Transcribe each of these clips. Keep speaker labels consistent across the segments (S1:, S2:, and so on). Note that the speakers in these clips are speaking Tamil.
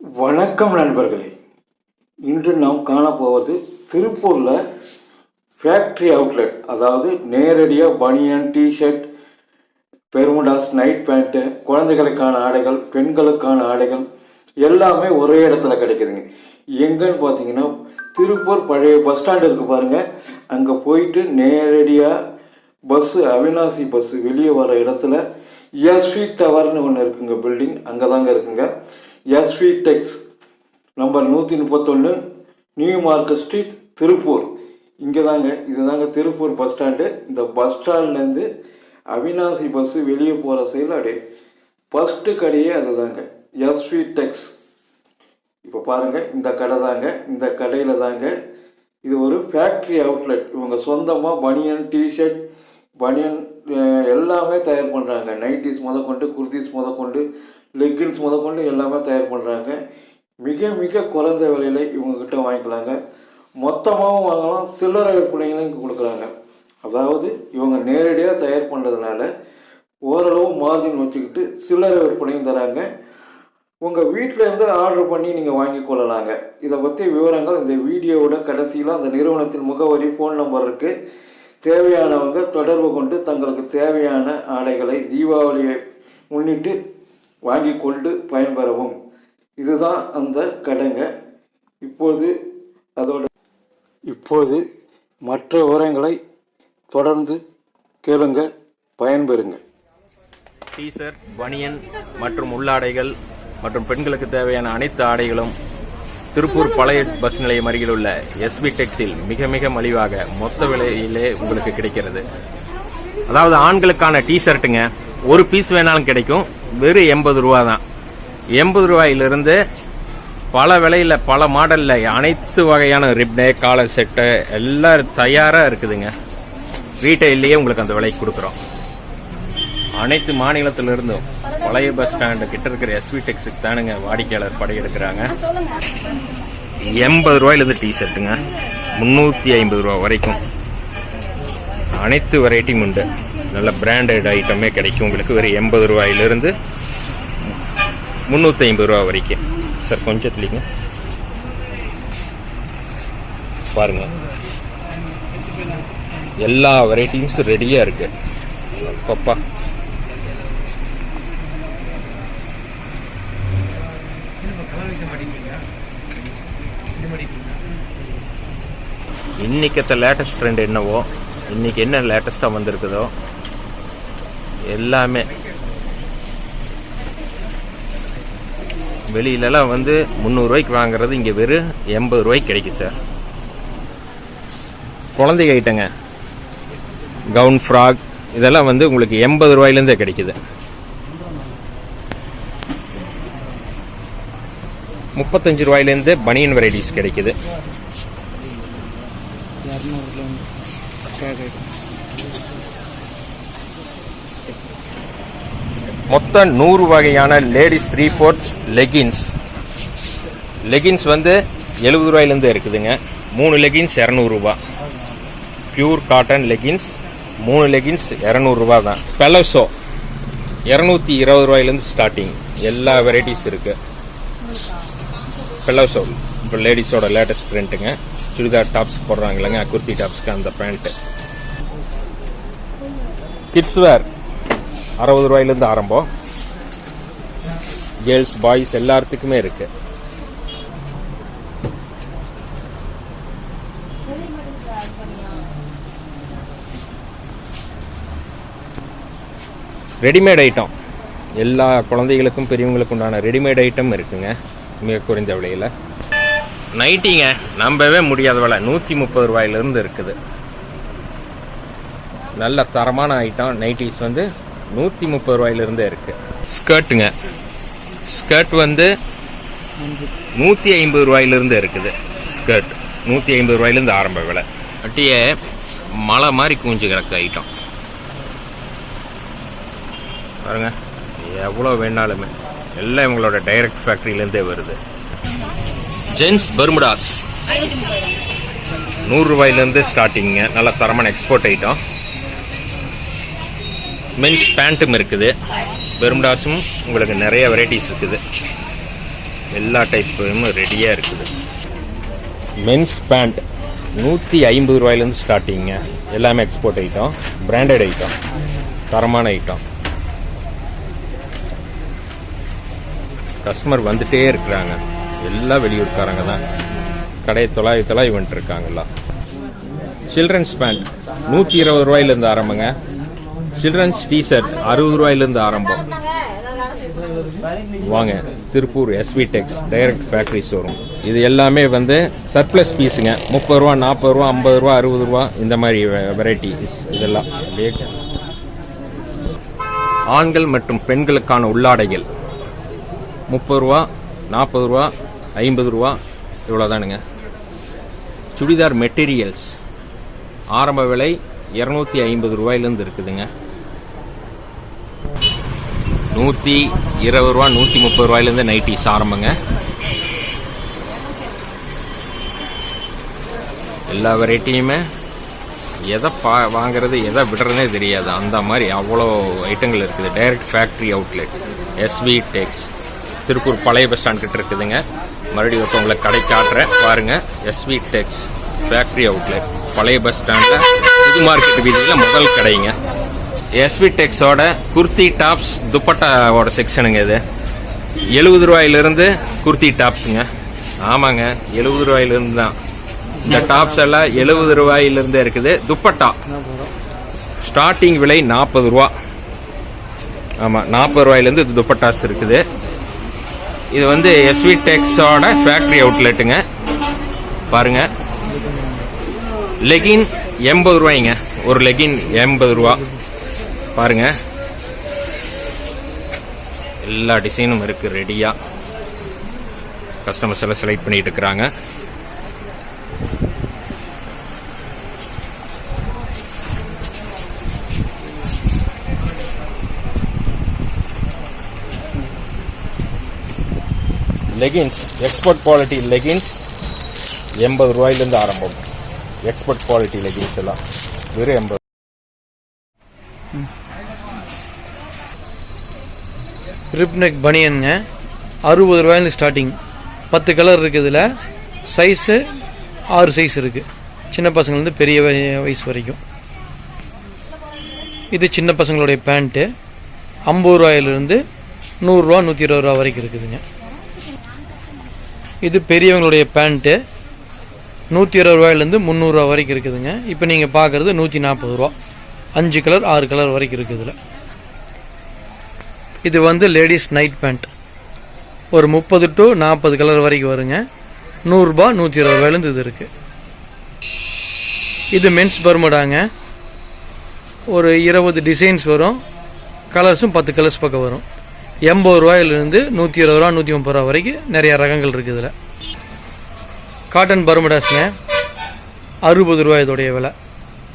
S1: வணக்கம் நண்பர்களே. இன்று நாம் காணப்போவது திருப்பூரில் ஃபேக்ட்ரி அவுட்லெட் அதாவது நேரடியாக பனியன் டிஷர்ட் பெருமுடாஸ் நைட் பேண்ட்டு குழந்தைகளுக்கான ஆடைகள் பெண்களுக்கான ஆடைகள் எல்லாமே ஒரே இடத்துல கிடைக்குதுங்க. எங்கன்னு பார்த்தீங்கன்னா திருப்பூர் பழைய பஸ் ஸ்டாண்ட் இருக்கு பாருங்கள் அங்கே போயிட்டு நேரடியாக பஸ்ஸு அவினாசி பஸ்ஸு வெளியே வர இடத்துல எஸ்வி டவர்னு ஒன்று இருக்குங்க பில்டிங் அங்கே தாங்க இருக்குங்க. எஸ்வி டெக்ஸ் நம்பர் நூற்றி முப்பத்தொன்று நியூ மார்க்கெட் ஸ்ட்ரீட் திருப்பூர். இங்கே தாங்க இதுதாங்க திருப்பூர் பஸ் ஸ்டாண்டு. இந்த பஸ் ஸ்டாண்ட்லேருந்து அவினாசி பஸ்ஸு வெளியே போகிற சைடில் அப்படியே ஃபஸ்ட்டு கடையே அதுதாங்க எஸ்வி டெக்ஸ். இப்போ பாருங்கள் இந்த கடை தாங்க இந்த கடையில் தாங்க இது ஒரு ஃபேக்ட்ரி அவுட்லெட் இவங்க சொந்தமாக பனியன் டிஷர்ட் பனியன் எல்லாமே தயார் பண்ணுறாங்க நைட்டிஸ் முதற்கொண்டு குர்த்திஸ் முதற்கொண்டு லெக்கின்ஸ் முதற்கொண்டு எல்லாமே தயார் பண்ணுறாங்க மிக மிக குறைந்த விலையில் இவங்கக்கிட்ட வாங்கிக்கலாங்க. மொத்தமாகவும் வாங்கலாம் சில்லறை விற்பனைகளும் இங்கே கொடுக்குறாங்க அதாவது இவங்க நேரடியாக தயார் பண்ணுறதுனால ஓரளவு மார்ஜின் வச்சுக்கிட்டு சில்லறை விற்பனையும் தராங்க. உங்கள் வீட்டில் இருந்து ஆர்டர் பண்ணி நீங்கள் வாங்கி கொள்ளலாங்க. இதை பற்றி விவரங்கள் இந்த வீடியோவோட கடைசியில் அந்த நிறுவனத்தின் முகவரி ஃபோன் நம்பர் இருக்குது தேவையானவங்க தொடர்பு கொண்டு தங்களுக்கு தேவையான ஆடைகளை தீபாவளியை முன்னிட்டு வாங்கி கொண்டு பயன்பெறவும். இதுதான் அந்த கடைங்க. இப்போது அதோட இப்போது மற்ற விவரங்களை தொடர்ந்து கேளுங்க பயன்பெறுங்க
S2: டீஷர்ட் பனியன் மற்றும் உள்ளாடைகள் மற்றும் பெண்களுக்கு தேவையான அனைத்து ஆடைகளும் திருப்பூர் பழைய பஸ் நிலையம் அருகில் உள்ள எஸ்பி டெக்ஸில் மிக மிக மலிவாக மொத்த விலையிலே உங்களுக்கு கிடைக்கிறது. அதாவது ஆண்களுக்கான டீஷர்ட்டுங்க ஒரு பீஸ் வேணாலும் கிடைக்கும். வெறும் எண்பது ரூபா தான் எண்பது ரூபாயிலிருந்து பல விலையில் பல மாடலில் அனைத்து வகையான ரிப்னு காலர் செட்டு எல்லாம் தயாராக இருக்குதுங்க. ரீட்டைல்லையே உங்களுக்கு அந்த விலைக்கு கொடுக்குறோம். அனைத்து மாநிலத்திலிருந்தும் பழைய பஸ் ஸ்டாண்டு கிட்ட இருக்கிற எஸ்வி டெக்ஸுக்கு தானுங்க வாடிக்கையாளர் படையெடுக்கிறாங்க. எண்பது ரூபாயிலிருந்து டி ஷர்ட்டுங்க முந்நூற்றி ஐம்பது ரூபா வரைக்கும். அனைத்து வெரைட்டியும் உண்டு. நல்ல பிராண்டட் ஐட்டமே கிடைக்கும். உங்களுக்கு வெறும் எண்பது ரூபாயிலிருந்து முந்நூற்றி ஐம்பது ரூபா வரைக்கும். சார் கொஞ்சம் தெளிங்க பாருங்க. எல்லா வெரைட்டிஸும் ரெடியாக இருக்கு. அப்பப்பா. இன்னைக்கத்த லேட்டஸ்ட் ட்ரெண்ட் என்னவோ இன்னைக்கு என்ன லேட்டஸ்ட்டாக வந்திருக்குதோ எல்லாமே. வெளியிலலாம் வந்து முந்நூறுரூவாய்க்கு வாங்குறது இங்கே வெறும் எண்பது ரூபாய்க்கு கிடைக்கும் சார். குழந்தைங்க ஐட்டங்க. கவுன் ஃப்ராக் இதெல்லாம் வந்து உங்களுக்கு எண்பது ரூபாயிலேருந்தே கிடைக்குது. முப்பத்தஞ்சு ரூபாயிலேருந்து பனியன் வெரைட்டிஸ் கிடைக்குது. மொத்தம் நூறு வகையான ladies three fourth leggings. Leggings வந்து எழுபது ரூபாயிலேருந்து இருக்குதுங்க. மூணு லெகின்ஸ் இரநூறுபா பியூர் காட்டன் லெகின்ஸ் மூணு லெகின்ஸ் இரநூறுபா தான். பெலசோ இரநூத்தி இருபது ரூபாயிலேருந்து ஸ்டார்டிங் எல்லா வெரைட்டிஸ் இருக்கு. பெலசோ இப்போ லேடிஸோட லேட்டஸ்ட் ப்ரிண்ட்டுங்க சுடிதார் டாப்ஸ் போடுறாங்க இல்லைங்க குர்த்தி டாப்ஸ்க்கு அந்த பேண்ட்டு கிட்ஸ் வேர் அறுபது ரூபாயிலேருந்து ஆரம்பம். கேர்ள்ஸ் பாய்ஸ் எல்லாத்துக்குமே இருக்கு. ரெடிமேட் ஐட்டம் எல்லா குழந்தைகளுக்கும் பெரியவங்களுக்கு உண்டான ரெடிமேட் ஐட்டம் இருக்குங்க. மிக குறைந்த விலையில். நைட்டிங்க நம்பவே முடியாத விலை. நூற்றி முப்பது ரூபாயிலிருந்து இருக்குது. நல்ல தரமான ஐட்டம் நைட்டிஸ் வந்து நூற்றி முப்பது ரூபாயிலிருந்தே இருக்கு. ஸ்கர்ட்டுங்க ஸ்கர்ட் வந்து நூற்றி ஐம்பது ரூபாயிலிருந்து இருக்குது. ஸ்கர்ட் நூற்றி ஐம்பது ரூபாயிலிருந்து ஆரம்ப விலை. அட்டியே மலை மாதிரி கூஞ்சு கிடக்கு ஐட்டம் பாருங்க எவ்வளோ வேணாலுமே. எல்லாம் இவங்களோட டைரக்ட் ஃபேக்ட்ரியிலேருந்தே வருது. ஜென்ஸ் பர்முடாஸ் நூறுரூவாயிலேருந்து ஸ்டார்டிங்க நல்ல தரமான எக்ஸ்போர்ட் ஐட்டம் மென்ஸ் பேண்ட்டும் இருக்குது. பெரும்டாஸும் உங்களுக்கு நிறைய வெரைட்டிஸ் இருக்குது. எல்லா டைப்பும் ரெடியாக இருக்குது. மென்ஸ் பேண்ட் நூற்றி ஐம்பது ரூபாயிலேருந்து ஸ்டார்டிங்க எல்லாமே எக்ஸ்போர்ட் ஐட்டம் பிராண்டட் ஐட்டம் தரமான ஐட்டம் கஸ்டமர் வந்துட்டே இருக்கிறாங்க. எல்லாம் வெளியூர்காரங்க தான். கடையை தொலாவி தொலாவி வந்துட்டு சில்ட்ரன்ஸ் பேண்ட் நூற்றி இருபது ரூபாயிலேருந்து ஆரம்பங்க. சில்ட்ரன்ஸ் டிஷர்ட் அறுபது ரூபாயிலேருந்து ஆரம்பம். வாங்க Tiruppur SV Tex direct factory showroom இது எல்லாமே வந்து சர்ப்ளஸ் பீஸுங்க முப்பது ரூபா நாற்பது ரூபா ஐம்பது ரூபா அறுபது ரூபா இந்த மாதிரி வெரைட்டிஸ் இதெல்லாம். ஆண்கள் மற்றும் பெண்களுக்கான உள்ளாடைகள். முப்பது ரூபா நாற்பது ரூபா ஐம்பது ரூபா இவ்வளோதானுங்க சுடிதார் மெட்டீரியல்ஸ் ஆரம்ப விலை இரநூத்தி ஐம்பது ரூபாயிலேருந்து இருக்குதுங்க. நூற்றி இருபது ரூபா நூற்றி முப்பது ரூபாயிலேருந்து நைட்டிஸ் ஆரம்பங்க. எல்லா வெரைட்டியுமே எதை பா வாங்குறது எதை விடுறதுனே தெரியாது. அந்த மாதிரி அவ்வளோ ஐட்டங்கள் இருக்குது. Direct factory outlet SV Tex Tiruppur பழைய பஸ் ஸ்டாண்ட் கிட்ட இருக்குதுங்க. மறுபடியும் ஒருத்தவங்களை கடை காட்டுறேன் பாருங்கள் எஸ்வி டெக்ஸ் ஃபேக்ட்ரி அவுட்லெட் பழைய பஸ் ஸ்டாண்டில் புது மார்க்கெட் வீதியில் முதல் கடைங்க. எஸ்வி டெக்ஸோட குர்த்தி டாப்ஸ் துப்பட்டாவோட செக்ஷனுங்க இது. எழுபது ரூபாயிலிருந்து குர்த்தி டாப்ஸுங்க. ஆமாங்க எழுபது ரூபாயிலிருந்து தான். இந்த டாப்ஸ் எல்லாம் எழுபது ரூபாயிலிருந்து இருக்குது. துப்பட்டா. ஸ்டார்டிங் விலை நாற்பது ரூபா. ஆமாம் நாற்பது ரூபாயிலேருந்து இது துப்பட்டாஸ் இருக்குது. இது வந்து எஸ்வி டெக்ஸோட ஃபேக்ட்ரி அவுட்லெட்டுங்க பாருங்க. லெகின் எண்பது ரூபாய்ங்க. ஒரு லெகின் எண்பது ரூபா. பாருங்க. எல்லா டிசைனும் இருக்கு ரெடியா கஸ்டமர்ஸ் எல்லாம் செலக்ட் பண்ணிட்டு இருக்கிறாங்க. லெகின்ஸ் எக்ஸ்போர்ட் குவாலிட்டி லெகின்ஸ் எண்பது ரூபாயிலேருந்து ஆரம்பம். எக்ஸ்போர்ட் குவாலிட்டி லெகின்ஸ் எல்லாம் வெறும் எண்பது.
S3: ரிப்னெக் பனியனுங்க. அறுபது ரூபாயிலேருந்து ஸ்டார்டிங் பத்து கலர் இருக்குது இதில். சைஸு ஆறு சைஸ் இருக்குது சின்ன பசங்கள்லேருந்து பெரிய வய- வயசு வரைக்கும். இது சின்ன பசங்களுடைய பேண்ட்டு ஐம்பது ரூபாயிலிருந்து நூறுரூவா நூற்றி இருபது ரூபா வரைக்கும் இருக்குதுங்க. இது பெரியவங்களுடைய பேண்ட்டு நூற்றி இருபது ரூபாயிலேருந்து முந்நூறுரூவா வரைக்கும் இருக்குதுங்க. இப்போ நீங்கள் பார்க்குறது நூற்றி நாற்பது ரூபா. அஞ்சு கலர் ஆறு கலர் வரைக்கும் இருக்குது இதில். இது வந்து லேடிஸ் நைட் பேண்ட். ஒரு முப்பது டு நாற்பது கலர் வரைக்கும் வருங்க. நூறுரூபா நூற்றி இருபது ரூபாயிலேருந்து இது இருக்குது இது மென்ஸ் பர்மடாங்க ஒரு இருபது டிசைன்ஸ் வரும். கலர்ஸும் பத்து கலர்ஸ் பக்கம் வரும். எண்பது ரூபாயிலிருந்து நூற்றி இருபது ரூபா நூற்றி முப்பது ரூபா வரைக்கும் நிறையா ரகங்கள் இருக்குது இதில். காட்டன் பர்மடாஸ்ங்க அறுபது ரூபாய் இதோடைய விலை.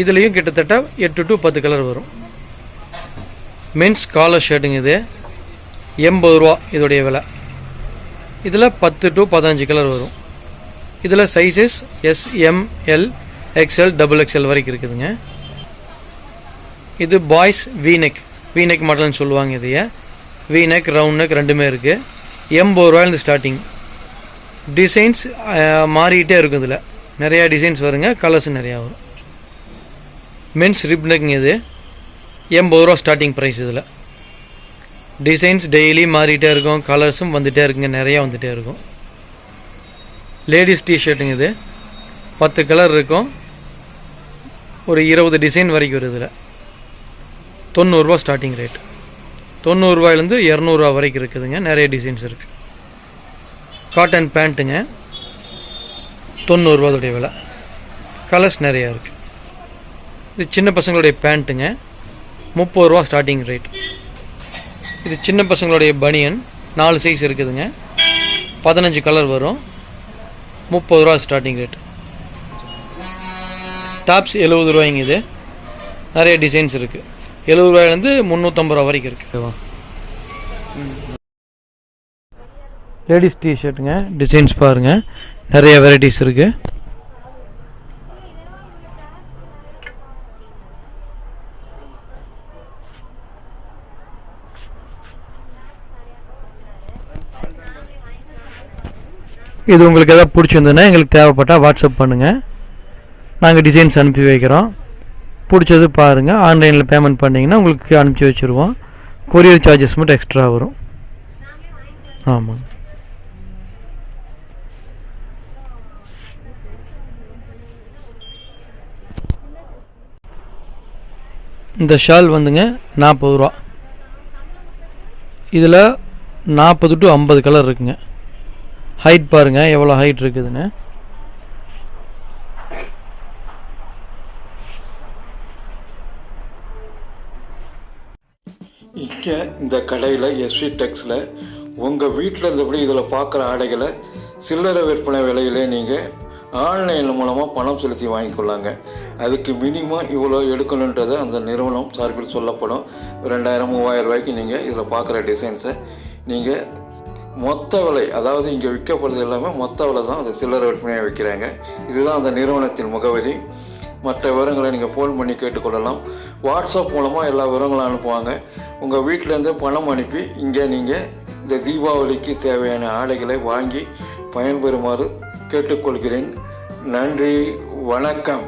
S3: இதுலேயும் கிட்டத்தட்ட எட்டு டு பத்து கலர் வரும். மென்ஸ் காலர் ஷர்ட்டுங்க இது. எண்பது ரூபா இதோடைய விலை. இதில் பத்து டு பதினஞ்சு கலர் வரும். இதில் sizes S M L L XL double XL வரைக்கும் இருக்குதுங்க. இது பாய்ஸ் வீநெக் வீநெக் மாடல்னு சொல்லுவாங்க இதைய. வீநெக் ரவுண்ட் நெக் ரெண்டுமே இருக்குது எண்பது ரூபாயிலேருந்து ஸ்டார்டிங் டிசைன்ஸ் மாறிக்கிட்டே இருக்கும் இதில். நிறையா டிசைன்ஸ் வருங்க. கலர்ஸ் நிறையா வரும். மென்ஸ் ரிப்னெக்ங்க இது. எண்பது ரூபா ஸ்டார்டிங் ப்ரைஸ் இதில். டிசைன்ஸ் டெய்லி மாறிட்டே இருக்கும். கலர்ஸும் வந்துகிட்டே இருக்குங்க. நிறையா வந்துகிட்டே இருக்கும். லேடிஸ் டிஷர்ட்டுங்க இது. பத்து கலர் இருக்கும். ஒரு இருபது டிசைன் வரைக்கும் வருது இதில். தொண்ணூறுரூவா ஸ்டார்டிங் ரேட் தொண்ணூறுரூவாயிலேருந்து இரநூறுவா வரைக்கும் இருக்குதுங்க. நிறைய டிசைன்ஸ் இருக்குது காட்டன் பேண்ட்டுங்க தொண்ணூறுரூவாதுடைய விலை. கலர்ஸ் நிறையா இருக்குது இது சின்ன பசங்களுடைய பேண்ட்டுங்க முப்பது ரூபா ஸ்டார்டிங் ரேட் இது சின்ன பசங்களுடைய பனியன் நாலு சைஸ் இருக்குதுங்க. பதினஞ்சு கலர் வரும். முப்பது ரூபா ஸ்டார்டிங் ரேட் டாப்ஸ் எழுபது ரூபாய்ங்க இது. நிறைய டிசைன்ஸ் இருக்குது எழுபது ரூபாயிலேருந்து முந்நூற்றம்பது ரூபா வரைக்கும் இருக்குது லேடிஸ் டிஷர்ட்டுங்க டிசைன்ஸ் பாருங்கள் நிறைய வெரைட்டிஸ் இருக்குது இது உங்களுக்கு எதாவது பிடிச்சிருந்ததுன்னா எங்களுக்கு தேவைப்பட்டால் வாட்ஸ்அப் பண்ணுங்கள் நாங்கள் டிசைன்ஸ் அனுப்பி வைக்கிறோம். பிடிச்சது பாருங்கள் ஆன்லைனில் பேமெண்ட் பண்ணிங்கன்னா உங்களுக்கு அனுப்பிச்சி வச்சுருவோம். கொரியர் சார்ஜஸ் மட்டும் எக்ஸ்ட்ரா வரும். ஆமாம் இந்த ஷால் வந்துங்க நாற்பது ரூபா. இதில் நாற்பது டு ஐம்பது கலர் இருக்குங்க. ஹைட் பாருங்கள் எவ்வளோ ஹைட் இருக்குதுன்னு.
S1: இங்கே இந்த கடையில் எஸ்வி டெக்ஸில் உங்கள் வீட்டில் இருந்தபடி இதில் பார்க்குற ஆடைகளை சில்லறை விற்பனை விலையிலே நீங்கள் ஆன்லைன் மூலமாக பணம் செலுத்தி வாங்கிக்கொள்ளாங்க. அதுக்கு மினிமம் இவ்வளோ எடுக்கணுன்றதை அந்த நிறுவனம் சார்பில் சொல்லப்படும். ரெண்டாயிரம் மூவாயிரம் ரூபாய்க்கு நீங்கள் இதில் பார்க்குற டிசைன்ஸை நீங்கள் மொத்த விலை அதாவது இங்கே விற்கப்படுறது எல்லாமே மொத்த விலை தான் அந்த சில்லறை விற்பனையாக விற்கிறாங்க. இதுதான் அந்த நிறுவனத்தின் முகவரி. மற்ற விவரங்களை நீங்கள் ஃபோன் பண்ணி கேட்டுக்கொள்ளலாம். வாட்ஸ்அப் மூலமாக எல்லா விவரங்களும் அனுப்புவாங்க. உங்கள் வீட்டிலேருந்து பணம் அனுப்பி இங்கே நீங்கள் இந்த தீபாவளிக்கு தேவையான ஆடைகளை வாங்கி பயன்பெறுமாறு கேட்டுக்கொள்கிறேன். நன்றி வணக்கம்.